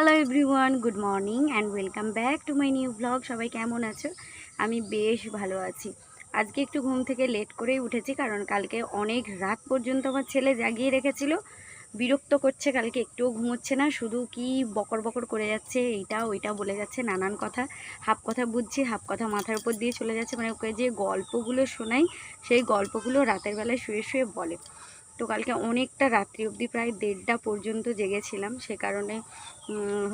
Hello everyone good morning and welcome back to my new blog সবাই কেমন আছো? আমি বেশ ভালো আছি। আজকে একটু ঘুম থেকে লেট করেই উঠেছি কারণ কালকে অনেক রাত পর্যন্ত আমার ছেলে জাগিয়ে রেখেছিল। বিরক্ত করছে, কালকে একটুও ঘুমোচ্ছে না, শুধু কি বকর বকর করে যাচ্ছে, এইটা ওইটা বলে যাচ্ছে, নানান কথা, হাফ কথা বুঝছি, হাফ কথা মাথার উপর দিয়ে চলে যাচ্ছে মানে ওকে যে গল্পগুলো শোনাই, সেই গল্পগুলো রাতের বেলায় শুয়ে শুয়ে বলে। তো কালকে অনেকটা রাত্রি অবধি প্রায় দেড়টা পর্যন্ত জেগেছিলাম, সে কারণে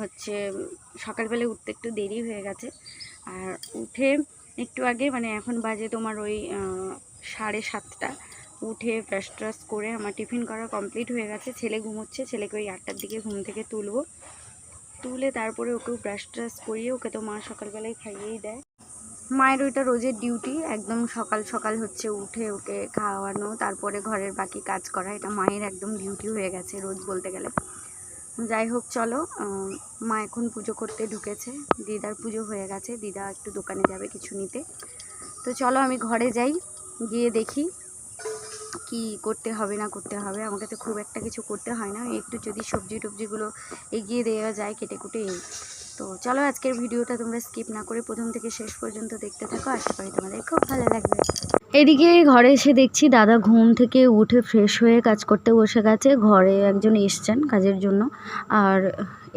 হচ্ছে সকালবেলায় উঠতে একটু দেরি হয়ে গেছে। আর উঠে একটু আগে মানে এখন বাজে তোমার ওই সাড়ে সাতটা, উঠে ব্রাশ ট্রাশ করে আমার টিফিন করা কমপ্লিট হয়ে গেছে। ছেলে ঘুমোচ্ছে, ছেলেকে ওই আটটার দিকে ঘুম থেকে তুলবো। তুলে তারপরে ওকেও ব্রাশ ট্রাশ করিয়ে ওকে তো মা সকালবেলায় খাইয়েই দেয়। মায়ের ওইটা রোজের ডিউটি একদম সকাল সকাল হচ্ছে উঠে ওকে খাওয়ানো, তারপরে ঘরের বাকি কাজ করা, এটা মায়ের একদম ডিউটি হয়ে গেছে রোজ বলতে গেলে। যাই হোক, চলো মা এখন পুজো করতে ঢুকেছে, দিদার পুজো হয়ে গেছে, দিদা একটু দোকানে যাবে কিছু নিতে। তো চলো, আমি ঘরে যাই, গিয়ে দেখি কি করতে হবে না করতে হবে, আমাকে তো খুব একটা কিছু করতে হয় না, একটু যদি সবজি টবজিগুলো এগিয়ে দেওয়া যায়, কেটে কুটে তো চলো আজকের ভিডিওটা তোমরা স্কিপ না করে প্রথম থেকে শেষ পর্যন্ত দেখতে থাকো। আশা করি তোমাদের খুব ভালো লাগবে। এদিকে ঘরে এসে দেখছি দাদা ঘুম থেকে উঠে ফ্রেশ হয়ে কাজ করতে বসে গেছে। ঘরে একজন এসছেন কাজের জন্য। আর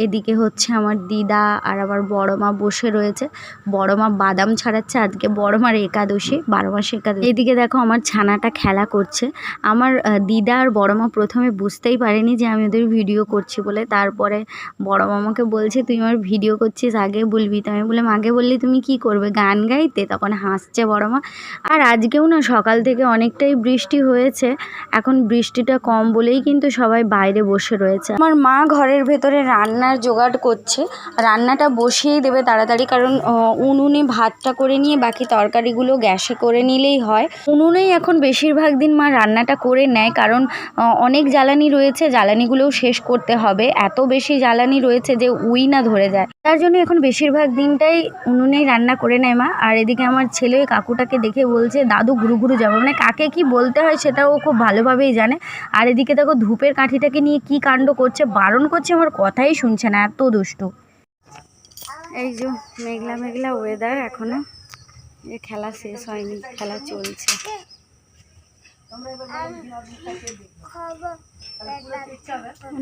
এদিকে হচ্ছে আমার দিদা আর আমার বড় মা বসে রয়েছে। বড় মা বাদাম ছাড়াচ্ছে, আজকে বড় মার একাদশী, বারো মাসে একাদশী। এদিকে দেখো আমার ছানাটা খেলা করছে। আমার দিদা আর বড় মা প্রথমে বুঝতেই পারেনি যে আমি ওদের ভিডিও করছি বলে। তারপরে বড় মামাকে বলছে, তুই আমার ভিডিও করছিস, আগে বলবি। তো আমি বললাম, আগে বললি তুমি কি করবে? গান গাইতে, তখন হাসছে বড় মা। আর আজকেও না সকাল থেকে অনেকটাই বৃষ্টি হয়েছে। এখন বৃষ্টিটা কম বলেই কিন্তু সবাই বাইরে বসে রয়েছে। আমার মা ঘরের ভেতরে রান্নার জোগাড় করছে। রান্নাটা বসিয়েই দেবে তাড়াতাড়ি কারণ উনুনে ভাতটা করে নিয়ে বাকি তরকারিগুলো গ্যাসে করে নিলেই হয়। উনুনেই এখন বেশিরভাগ দিন মা রান্নাটা করে নেয় কারণ অনেক জ্বালানি রয়েছে, জ্বালানিগুলোও শেষ করতে হবে। এত বেশি জ্বালানি রয়েছে যে উই না ধরে যায়। তার জন্য এখন বেশিরভাগ দিনটাই উনুনেই রান্না করে নেয় মা। আর এদিকে আমার ছেলে ওই কাকুটাকে দেখে বলছে দাদু ঘুরু ঘুরু যাব। মানে কাকে কি বলতে হয় সেটাও ও খুব ভালোভাবেই জানে। আর এদিকে দেখো ধূপের কাঠিটাকে নিয়ে কি কাণ্ড করছে বারণ করছে আমার কথাই শুনছে না এত দুষ্টু। এই যে মেঘলা মেঘলা ওয়েদার এখনও। যে খেলা শেষ হয়নি খেলা চলছে।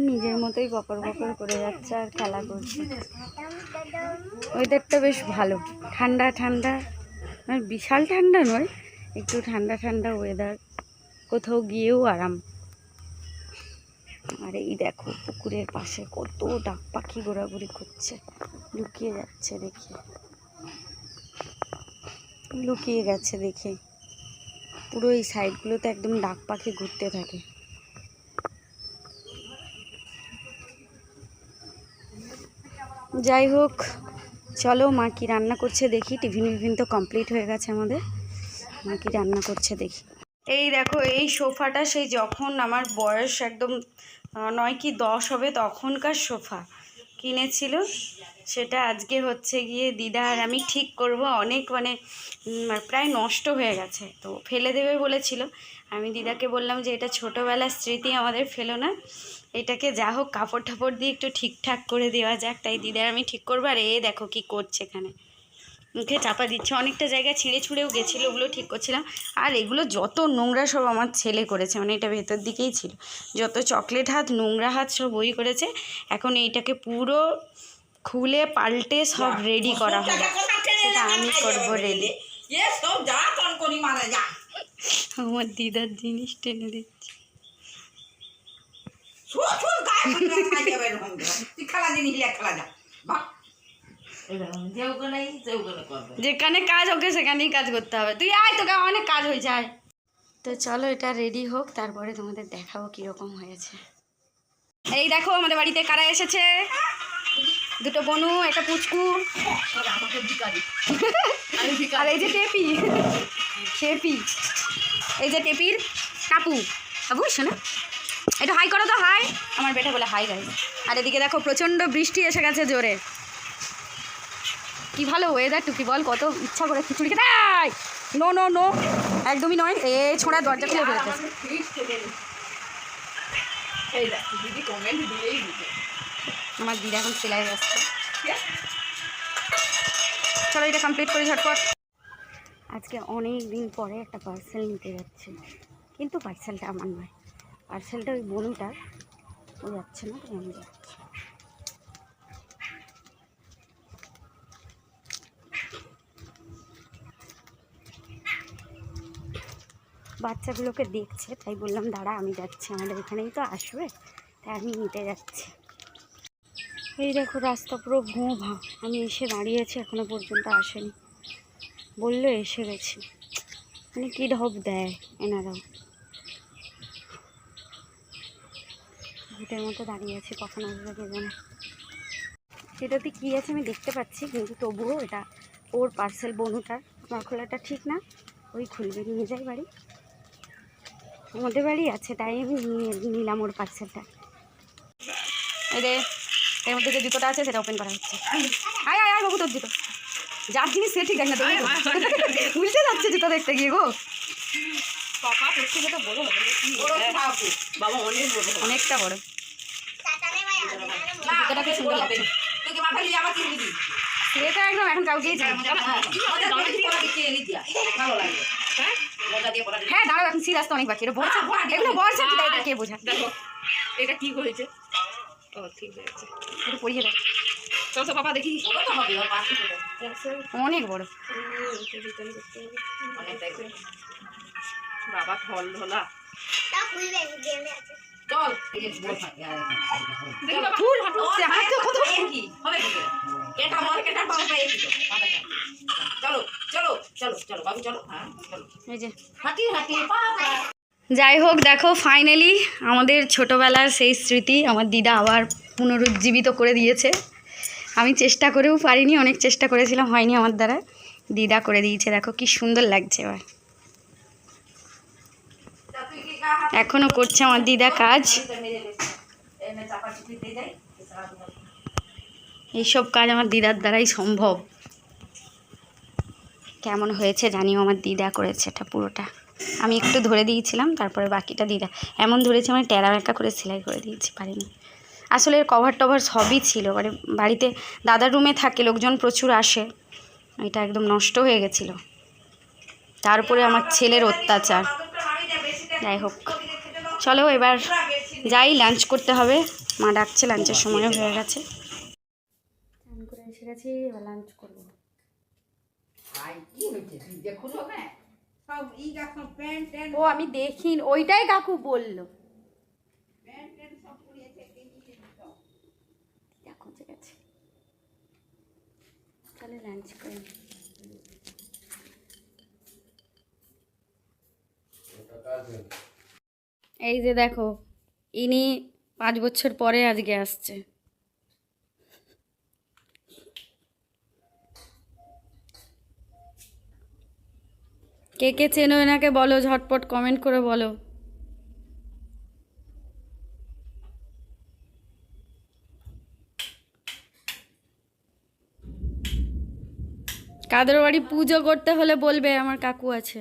নিজের মতোই বকর বকর করে যাচ্ছে আর খেলা করছে। ওয়েদারটা বেশ ভালো। ঠান্ডা ঠান্ডা। মানে বিশাল ঠান্ডা নয়, একটু ঠান্ডা ঠান্ডা ওয়েদার কোথাও গিয়েও আরাম। আর এই দেখো, পুকুরের পাশে কত ডাক পাখি ঘোরাঘুরি করছে। লুকিয়ে যাচ্ছে দেখি। লুকিয়ে গেছে দেখে। পুরো এই সাইডগুলোতে একদম ডাক পাখি ঘুরতে থাকে। যাই হোক, চলো মা কি রান্না করছে দেখি। টিফিন টিফিন তো কমপ্লিট হয়ে গেছে আমাদের। মা কি রান্না করছে দেখি। এই দেখো, এই সোফাটা সেই যখন আমার বয়স একদম নয় কি দশ হবে তখনকার সোফা কিনেছিল। সেটা আজকে হচ্ছে গিয়ে দিদা আর আমি ঠিক করব। অনেক মানে প্রায় নষ্ট হয়ে গেছে। তো ফেলে দেবে বলেছিল। আমি দিদাকে বললাম যে এটা ছোটোবেলার স্মৃতি, আমাদের ফেলো না। এটাকে যা হোক কাপড় টাপড় দিয়ে একটু ঠিকঠাক করে দেওয়া যাক। তাই দিদার আমি ঠিক করব আর এ দেখো কি করছে এখানে। মুখে চাপা দিচ্ছে। অনেকটা জায়গা ছিঁড়ে ছুঁড়েও গেছিল ওগুলো ঠিক করছিলাম। আর এগুলো যত নোংরা সব আমার ছেলে করেছে মানে এটা ভেতর দিকেই ছিল। যত চকলেট হাত নোংরা হাত সব ওই করেছে। এখন এইটাকে পুরো খুলে পাল্টে সব রেডি করা হবে। সেটা আমি করব রেডি আমার দিদার জিনিস টেনে দিচ্ছে। শুট শুট গায়ে খাই খাই যাবে এরকম তুই খেলা জিনিস লিয়ে খেলা যা বাহ যেখানে কাজ ওকে সেখানেই কাজ করতে হবে। তুই আয় তোকে অনেক কাজ হয়ে যায় তো চলো এটা রেডি হোক তারপরে তোমাদের দেখাবো কীরকম হয়েছে। এই দেখো আমাদের বাড়িতে কারা এসেছে? দুটো বনু একটা পুচকু। আর এই যে টেপি। টেপি। এই যে টেপির কাপু। বাবু শোনো। এটা হাই করো তো হাই। আমার বেটা বলে হাই গাই আর এদিকে দেখো প্রচণ্ড বৃষ্টি এসে গেছে জোরে। কি ভালো ওয়েদার টুকি বল কত ইচ্ছা করে খিচুড়ি খেতে। নো নো নো একদমই নয়। এ ছোঁড়া দরজা খুলে ফেলেছে। আমার দিদা এখন সেলাই ব্যস্ত। চলো এটা কমপ্লিট করি ঝটপট। আজকে অনেক দিন পরে একটা পার্সেল নিতে যাচ্ছে। কিন্তু পার্সেলটা আমার নয়। পার্সেলটা ওই বনুটার ও যাচ্ছে না, তাই আমি যাচ্ছি। বাচ্চাগুলোকে দেখছে, তাই বললাম, দাঁড়া, আমি যাচ্ছি, আমাদের এখানেই তো আসবে। তাই আমি নিতে যাচ্ছি। এই দেখো, রাস্তা পুরো ঘুঁ ভা আমি এসে দাঁড়িয়েছি, এখনও পর্যন্ত আসেনি। বলল, এসে গেছি। মানে কী ঢপ দেয় এনারাও। ভূতের মতো দাঁড়িয়ে আছি কখন আসবে কে জানে। সেটাতে কী আছে আমি দেখতে পাচ্ছি কিন্তু তবুও এটা ওর পার্সেল বনুটার আমার খোলাটা ঠিক না ওই খুলবে নিয়ে যাই বাড়ি। আমাদের বাড়ি আছে তাই আমি নিয়ে নিলাম ওর পার্সেলটা এর মধ্যে যে জুতোটা আছে সেটা ওপেন করা হচ্ছে। আয় আয় আয় বাবু তোর জুতো। যার জিনিস সে ঠিক জানি না দেখো উল্টে যাচ্ছে জুতো দেখতে গিয়ে গো। থেকে তো বড়। বাবা অনেক বড় হবে। তুই কি মাথা নিয়ে দিবি? সেটা একদম এখন কাউকেই চাই ভালো লাগে। হ্যাঁ? মজা হ্যাঁ দাঁড়াও এখন সিরাজ তো অনেক বাকি। এটা বড় এগুলো এটা কে বোঝা দেখো এটা কি হয়েছে? ও ঠিক আছে। এটা পরিয়ে দাও। চল তো পাপা দেখি। অনেক বড়। বাবা চল দেখি বাবা। ফুল হাঁটছে হাঁটছে কত কি হবে কি? এটা মনে কেটা পাবো পাই কি চলো চলো চলো চলো বাবু চলো হ্যাঁ চলো। এই যে। হাঁটি হাঁটি পাপা যাই হোক দেখো ফাইনালি আমাদের ছোটোবেলার সেই স্মৃতি আমার দিদা আবার পুনরুজ্জীবিত করে দিয়েছে। আমি চেষ্টা করেও পারিনি অনেক চেষ্টা করেছিলাম হয়নি আমার দ্বারা। দিদা করে দিয়েছে দেখো কি সুন্দর লাগছে এবার। এখনও করছে আমার দিদা কাজ। এইসব কাজ আমার দিদার দ্বারাই সম্ভব। কেমন হয়েছে জানিও আমার দিদা করেছে এটা পুরোটা। আমি একটু ধরে দিয়েছিলাম, তারপরে বাকিটা দিদা। এমন ধরেছে মানে টেরা বেঁকা করে সেলাই করে দিয়েছি, পারিনি। আসলে কভার টভার সবই ছিল মানে বাড়িতে দাদার রুমে থাকে, লোকজন প্রচুর আসে। এটা একদম নষ্ট হয়ে গেছিল। তারপরে আমার ছেলের অত্যাচার। যাই হোক চলো এবার যাই লাঞ্চ করতে হবে। মা ডাকছে লাঞ্চের সময়ও হয়ে গেছে। চান করে এসে গেছি এবার লাঞ্চ করব। ও আমি দেখি ওইটাই কাকু বলল। তাহলে লাঞ্চ করে এই যে দেখো, ইনি পাঁচ বছর পরে আজকে আসছে। কে কে চেনো এনাকে বলো, ঝটপট কমেন্ট করে বলো। কাদের বাড়ি পুজো করতে হলে বলবে, আমার কাকু আছে।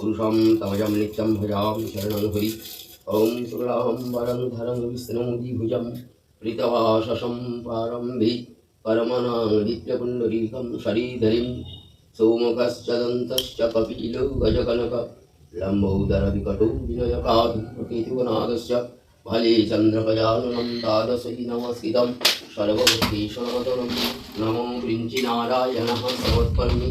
पुरुषं तमजं नित्यं भजामि शरणं हरि ॐ शुक्लाहं वरं धरं विष्णुमुदिभुजं प्रीतवाससं प्रारम्भे परमनादित्यपुण्डरीकं शरीधरिं सोमकश्च दन्तश्च कपिलो गजकनक लम्बोदरविकटो विनयकाधुकेतुवनादस्य भले चन्द्रगजाननं द्वादशि नमस्कृतं सर्वभूतेशनादनं नमो वृञ्चिनारायणः सर्वोत्पन्नि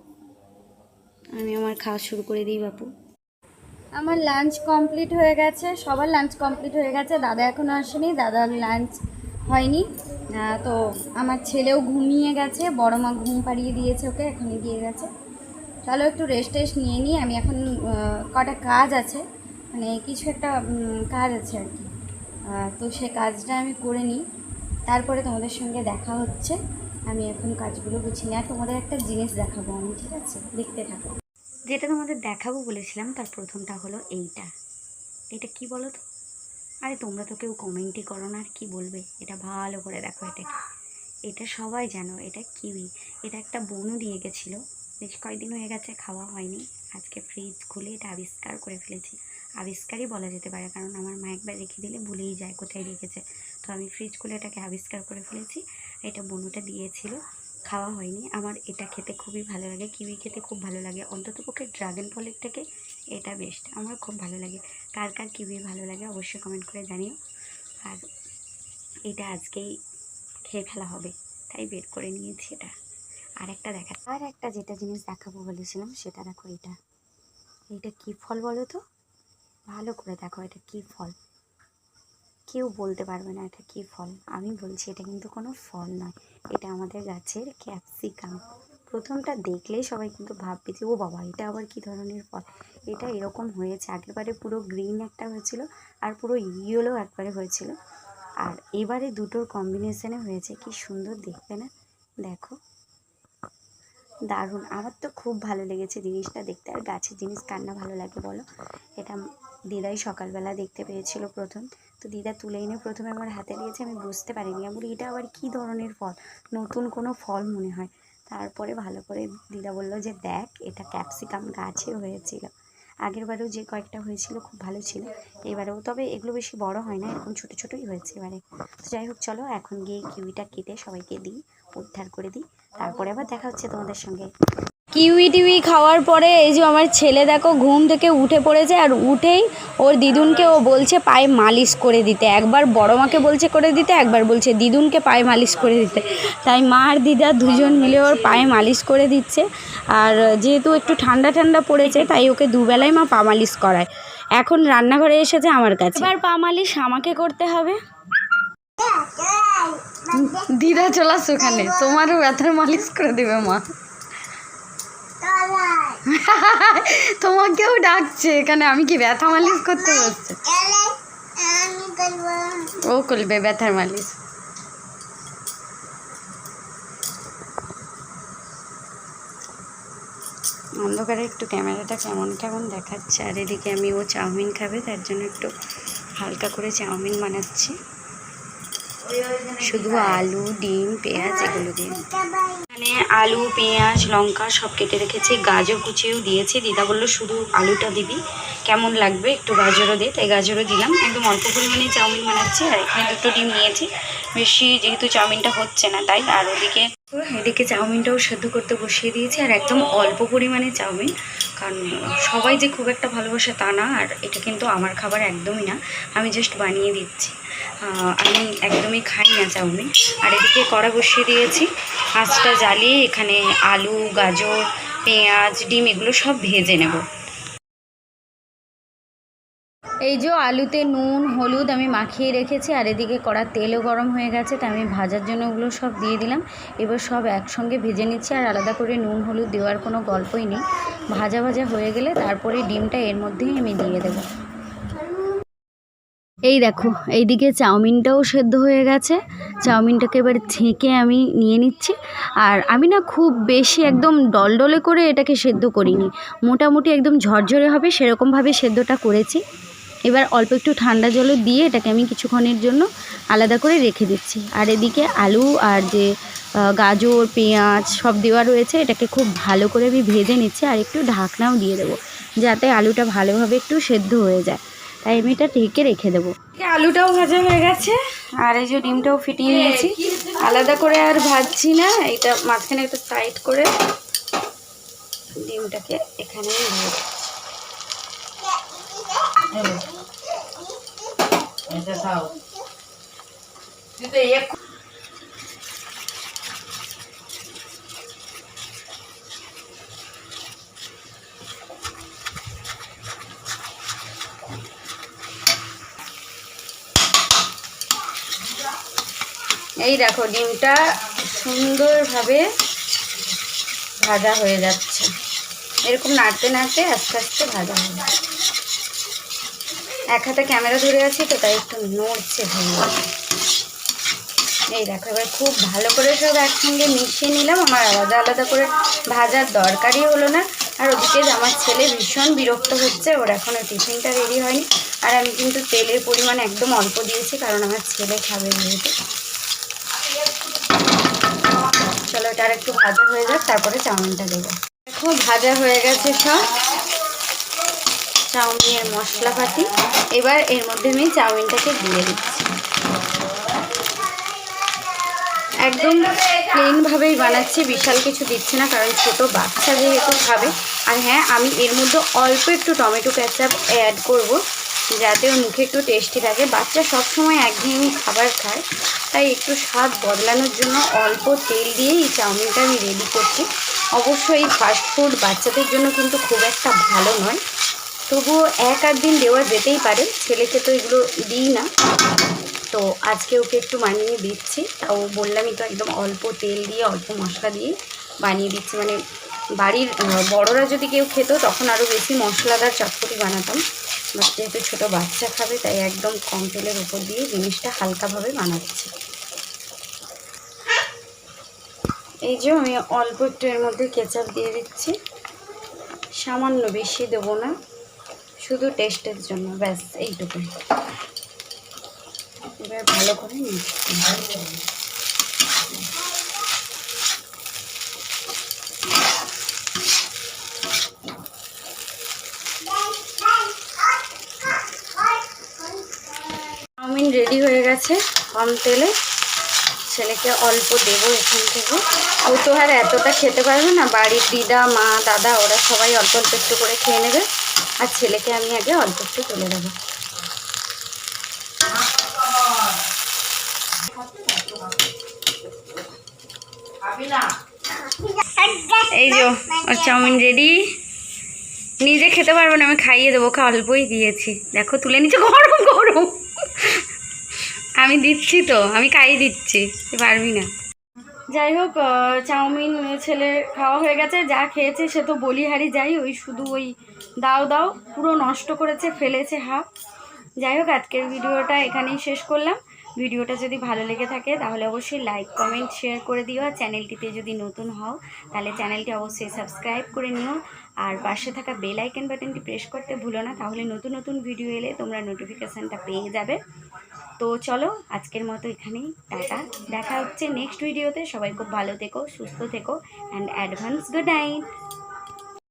আমি আমার খাওয়া শুরু করে দিই, বাপু। আমার লাঞ্চ কমপ্লিট হয়ে গেছে, সবার লাঞ্চ কমপ্লিট হয়ে গেছে। দাদা এখনও আসেনি, দাদার লাঞ্চ হয়নি। তো আমার ছেলেও ঘুমিয়ে গেছে, বড় মা ঘুম পাড়িয়ে দিয়েছে ওকে, এখনই দিয়ে গেছে। চলো একটু রেস্ট টেস্ট নিয়ে নিই, আমি এখন কটা কাজ আছে মানে কিছু একটা কাজ আছে আর কি। তো সে কাজটা আমি করে নিই, তারপরে তোমাদের সঙ্গে দেখা হচ্ছে। আমি এখন কাজগুলো গুছিয়ে নিই, আর তোমাদের একটা জিনিস দেখাবো আমি, ঠিক আছে? দেখতে থাকো। যেটা তোমাদের দেখাবো বলেছিলাম, তার প্রথমটা হলো এইটা। এটা কি বলো তো আরে তোমরা তো কেউ কমেন্টই করো না, আর কি বলবে? এটা ভালো করে দেখো এটা কি এটা সবাই জানো, এটা কিউই। এটা একটা বনু দিয়ে গেছিল। বেশ কয়েকদিন হয়ে গেছে, খাওয়া হয়নি। আজকে ফ্রিজ খুলে এটা আবিষ্কার করে ফেলেছি। আবিষ্কারই বলা যেতে পারে, কারণ আমার মা একবার রেখে দিলে ভুলেই যায় কোথায় রেখেছে। তো আমি ফ্রিজ খুলে এটাকে আবিষ্কার করে ফেলেছি। এটা বনুটা দিয়েছিল। খাওয়া হয়নি। আমার এটা খেতে খুবই ভালো লাগে। কিউই খেতে খুব ভালো লাগে। অন্তত পক্ষে ড্রাগন ফলের থেকে এটা বেস্ট আমার খুব ভালো লাগে। কার কার কিউই ভালো লাগে অবশ্যই কমেন্ট করে জানিও। আর এটা আজকেই খেয়ে ফেলা হবে। তাই বের করে নিয়েছি এটা। আর একটা দেখা আর একটা যেটা জিনিস দেখাবো বলেছিলাম সেটা দেখো এটা। এটা কি ফল বলো তো? ভালো করে দেখো এটা কি ফল। কেউ বলতে পারবে না এটা কি ফল। আমি বলছি এটা কিন্তু কোনো ফল নয়, এটা আমাদের গাছের ক্যাপসিকাম। প্রথমটা দেখলেই সবাই কিন্তু ভাববে যে, ও বাবা, এটা আবার কি ধরনের ফল? এটা এরকম হয়েছে, আগেরবারে পুরো গ্রিন একটা হয়েছিল আর পুরো ইয়েলো একবারে হয়েছিল। আর এবারে দুটোর কম্বিনেশনে হয়েছে, কি সুন্দর দেখবে না? দেখো। দারুণ। আমার তো খুব ভালো লেগেছে জিনিসটা দেখতে। আর গাছের জিনিস কার না ভালো লাগে, বলো? এটা দিদাই সকালবেলা দেখতে পেয়েছিল প্রথম। তো দিদা তুলে এনে প্রথমে আমার হাতে দিয়েছে আমি বুঝতে পারিনি। আমি বলি, এটা আবার কী ধরনের ফল? নতুন কোনো ফল মনে হয়। তারপরে ভালো করে দিদা বলল যে, দেখ, এটা ক্যাপসিকাম গাছে হয়েছিল। আগেরবারেও যে কয়েকটা হয়েছিল, খুব ভালো ছিল। এবারেও তবে এগুলো বেশি বড় হয় না, এরকম ছোটো ছোটোই হয়েছে এবারে। তো যাই হোক, চলো, এখন গিয়ে কিউইটা কেটে সবাইকে দিই, উদ্ধার করে দিই। তারপরে আবার দেখা হচ্ছে তোমাদের সঙ্গে। কিউই টিউই খাওয়ার পরে এই যে আমার ছেলে দেখো ঘুম থেকে উঠে পড়েছে আর উঠেই ওর দিদুনকে ও বলছে পায়ে মালিশ করে দিতে। একবার বড় মাকে বলছে করে দিতে একবার বলছে দিদুনকে পায়ে মালিশ করে দিতে। তাই মা আর দিদা দুজন মিলে ওর পায়ে মালিশ করে দিচ্ছে। আর যেহেতু একটু ঠান্ডা ঠান্ডা পড়েছে তাই ওকে দুবেলায় মা পা মালিশ করায়। এখন রান্নাঘরে এসেছে আমার কাছে। এবার পা মালিশ আমাকে করতে হবে। দিদা চলে আসো ওখানে তোমারও ব্যথার মালিশ করে দেবে মা। তোমাকেও ডাকছে এখানে। আমি কি ব্যথা মালিশ করতে বসছে? ও করবে ব্যথার মালিশ। অন্ধকারে একটু ক্যামেরাটা কেমন কেমন দেখাচ্ছে। আর এদিকে আমি ও চাউমিন খাবে তার জন্য একটু হালকা করে চাউমিন বানাচ্ছি। শুধু আলু, ডিম, পেঁয়াজ, এগুলো দিয়ে। এখানে আলু, পেঁয়াজ, লঙ্কা সব কেটে রেখেছি। গাজর কুচিয়েও দিয়েছি। দিদা বলল, শুধু আলুটা দিবি। কেমন লাগবে? একটু গাজরও দিয়ে তাই গাজরও দিলাম। একদম অল্প পরিমাণে চাউমিন বানাচ্ছি। আর এখানে দুটো ডিম নিয়েছি। বেশি যেহেতু চাউমিনটা হচ্ছে না তাই। আর ওদিকে এদিকে চাউমিনটাও সেদ্ধ করতে বসিয়ে দিয়েছি। আর একদম অল্প পরিমাণে চাউমিন। কারণ সবাই যে খুব একটা ভালোবাসে তা না। আর এটা কিন্তু আমার খাবার একদমই না। আমি জাস্ট বানিয়ে দিচ্ছি। আমি একদমই খাই না চাউমিন। আর এদিকে কড়া বসিয়ে দিয়েছি, আঁচটা জ্বালিয়ে এখানে আলু, গাজর, পেঁয়াজ, ডিম এগুলো সব ভেজে নেব। এই যে আলুতে নুন, হলুদ আমি মাখিয়ে রেখেছি, আর এদিকে কড়া তেলও গরম হয়ে গেছে তা আমি ভাজার জন্য ওগুলো সব দিয়ে দিলাম। এবার সব একসঙ্গে ভেজে নিচ্ছি, আর আলাদা করে নুন, হলুদ দেওয়ার কোনো গল্পই নেই। ভাজা ভাজা হয়ে গেলে তারপরে ডিমটা এর মধ্যেই আমি দিয়ে দেবো। এই দেখো, এইদিকে চাউমিনটাও সেদ্ধ হয়ে গেছে। চাউমিনটাকে এবার ছেঁকে আমি নিয়ে নিচ্ছি। আর আমি না খুব বেশি একদম ডলডলে করে এটাকে সেদ্ধ করিনি। মোটামুটি একদম ঝরঝরে হবে, সেরকমভাবে সেদ্ধটা করেছি। এবার অল্প একটু ঠান্ডা জলে দিয়ে এটাকে আমি কিছুক্ষণের জন্য আলাদা করে রেখে দিচ্ছি। আর এদিকে আলু আর যে গাজর, পেঁয়াজ সব দেওয়া রয়েছে, এটাকে খুব ভালো করে আমি ভেজে নিচ্ছি। আর একটু ঢাকনাও দিয়ে দেবো, যাতে আলুটা ভালোভাবে একটু সেদ্ধ হয়ে যায়। তাই আমি এটা ঢেকে রেখে দেবো আলুটাও ভাজা হয়ে গেছে আর এই যে ডিমটাও ফিটিয়ে নিয়েছি আলাদা করে আর ভাজছি না এটা মাঝখানে একটা সাইড করে ডিমটাকে এখানে। এটা এই দেখো ডিমটা সুন্দরভাবে ভাজা হয়ে যাচ্ছে। এরকম নাড়তে নাড়তে আস্তে আস্তে ভাজা হবে এক হাতে ক্যামেরা ধরে আছি তো, তাই একটু নড়ছে এই দেখো, এবার খুব ভালো করে সব একসঙ্গে মিশিয়ে নিলাম। আমার আলাদা আলাদা করে ভাজার দরকারই হলো না। আর ওদিকে আমার ছেলে ভীষণ বিরক্ত হচ্ছে, ওর এখনও টিফিনটা রেডি হয়নি। আর আমি কিন্তু তেলের পরিমাণ একদম অল্প দিয়েছি, কারণ আমার ছেলে খাবে যেহেতু। চলো এটা আর একটু ভাজা হয়ে যাক, তারপরে চাউমিনটা দেবো। দেখো, ভাজা হয়ে গেছে সব। চাউমিনের মশলাপাতি। এবার এর মধ্যে আমি চাউমিনটাকে দিয়ে দিচ্ছি। একদম প্লেনভাবেই বানাচ্ছি, বিশাল কিছু দিচ্ছে না, কারণ ছোট বাচ্চা যেহেতু খাবে। আর হ্যাঁ আমি এর মধ্যে অল্প একটু টমেটো ক্যাচাপ অ্যাড করব। যাতে ওর মুখে একটু টেস্টি থাকে বাচ্চা সব সবসময় একঘেয়েমি খাবার খায়, তাই একটু স্বাদ বদলানোর জন্য অল্প তেল দিয়ে এই চাউমিনটা আমি রেডি করছি। অবশ্যই এই ফাস্টফুড বাচ্চাদের জন্য কিন্তু খুব একটা ভালো নয়। তবুও এক আধ দিন দেওয়া যেতেই পারে, ছেলেকে তো এগুলো দিই না। তো আজকে ওকে একটু বানিয়ে দিচ্ছি। তাও বললামই তো একদম অল্প তেল দিয়ে, অল্প মশলা দিয়ে বানিয়ে দিচ্ছি। মানে বাড়ির, বড়রা যদি কেউ খেত, তখন আরও বেশি মশলাদার চটপটি বানাতাম। বাট যেহেতু ছোটো বাচ্চা খাবে, তাই একদম কম তেলের উপর দিয়ে জিনিসটা হালকাভাবে বানাচ্ছি। এই যে আমি অল্প একটু এর মধ্যে কেচাপ দিয়ে দিচ্ছি। সামান্য বেশি দেবো না, শুধু টেস্টের জন্য, ব্যাস, এইটুকুই। এবার ভালো করে মিক্স চাউমিন রেডি হয়ে গেছে কম তেলে। ছেলেকে অল্প দেবো এখান থেকে। ও তো আর এতটা খেতে পারবে না, বাড়ির দিদা, মা, দাদা, ওরা সবাই অল্প অল্প একটু করে খেয়ে নেবে। আর ছেলেকে আমি আগে অল্প একটু তুলে দেবো। এই যে ওর চাউমিন রেডি নিজে খেতে পারব না, আমি খাইয়ে দেবো, ওকে অল্পই দিয়েছি। দেখো, তুলে নিচে গরম গরম। আমি দিচ্ছি তো, আমি খাইয়ে দিচ্ছি পারবি না। যাই হোক চাউমিন ছেলে খাওয়া হয়ে গেছে, যা খেয়েছে সে তো বলিহারি যাই, ওই শুধু ওই দাও দাও, পুরো নষ্ট করেছে, ফেলেছে হাফ। যাই হোক, আজকের ভিডিওটা এখানেই শেষ করলাম। ভিডিওটা যদি ভালো লেগে থাকে, তাহলে অবশ্যই লাইক কমেন্ট শেয়ার করে দিও। আর চ্যানেলটিতে যদি নতুন হও, তাহলে চ্যানেলটি অবশ্যই সাবস্ক্রাইব করে নিও। আর পাশে থাকা বেল আইকন বাটনটি প্রেস করতে ভুলো না, তাহলে নতুন নতুন ভিডিও এলে তোমরা নোটিফিকেশানটা পেয়ে যাবে। তো চলো, আজকের মতো এখানেই, টাটা। দেখা হচ্ছে নেক্সট ভিডিওতে সবাই খুব ভালো থেকো, সুস্থ থেকো অ্যান্ড অ্যাডভান্স গুড নাইট